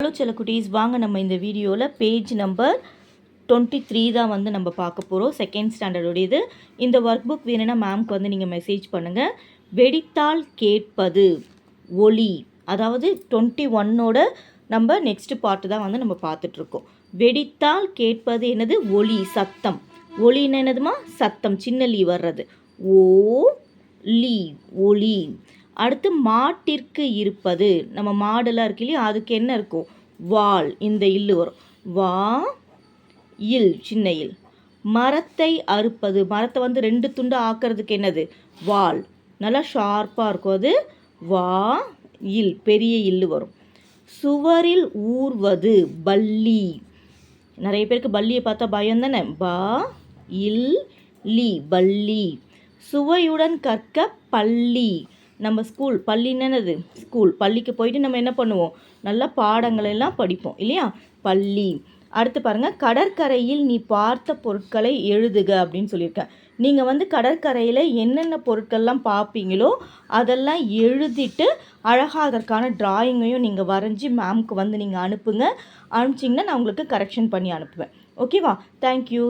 Hello சில குட்டீஸ் வாங்க நம்ம இந்த வீடியோவில் பேஜ் நம்பர் டுவெண்ட்டி த்ரீ தான் வந்து நம்ம பார்க்க போகிறோம் செகண்ட் ஸ்டாண்டர்டுடையது இந்த ஒர்க் புக் வேணும்னா மேம்க்கு வந்து நீங்கள் மெசேஜ் பண்ணுங்கள் வெடித்தால் கேட்பது ஒலி அதாவது டுவெண்ட்டி ஒன்னோட நம்ம நெக்ஸ்ட் பார்ட்டு தான் வந்து நம்ம பார்த்துட்ருக்கோம் வெடித்தால் கேட்பது என்னது? ஒலி சத்தம். ஒலின்னு என்னதுமா? சத்தம் சின்ன லீ வர்றது. ஓ லீ ஒலி. அடுத்து மாட்டிற்கு இருப்பது. நம்ம மாடெல்லாம் இருக்கு இல்லையா? அதுக்கு என்ன இருக்கும்? வால். இந்த இல்லு வரும். வா இல் சின்ன இல். மரத்தை அறுப்பது. மரத்தை வந்து ரெண்டு துண்டு ஆக்கிறதுக்கு என்னது? வால். நல்லா ஷார்ப்பாக இருக்கும் அது. வா இல். பெரிய இல்லு வரும். சுவரில் ஊர்வது பல்லி. நிறைய பேருக்கு பல்லியை பார்த்தா பயம் தானே? பா இல் லி பல்லி. சுவையுடன் கற்க பள்ளி நம்ம ஸ்கூல் பள்ளின்னு என்னது ஸ்கூல் பள்ளிக்கு போயிட்டு நம்ம என்ன பண்ணுவோம்? நல்லா பாடங்கள் எல்லாம் படிப்போம் இல்லையா? பள்ளி. அடுத்து பாருங்கள் கடற்கரையில் நீ பார்த்த பொருட்களை எழுதுக அப்படின்னு சொல்லியிருக்கேன். நீங்கள் வந்து கடற்கரையில் என்னென்ன பொருட்கள்லாம் பார்ப்பீங்களோ அதெல்லாம் எழுதிட்டு அழகாக அதற்கான டிராயிங்கையும் நீங்கள் வரைஞ்சி மேம்க்கு வந்து நீங்கள் அனுப்புங்க. அனுப்பிச்சிங்கன்னா நான் உங்களுக்கு கரெக்ஷன் பண்ணி அனுப்புவேன். ஓகேவா தேங்க்யூ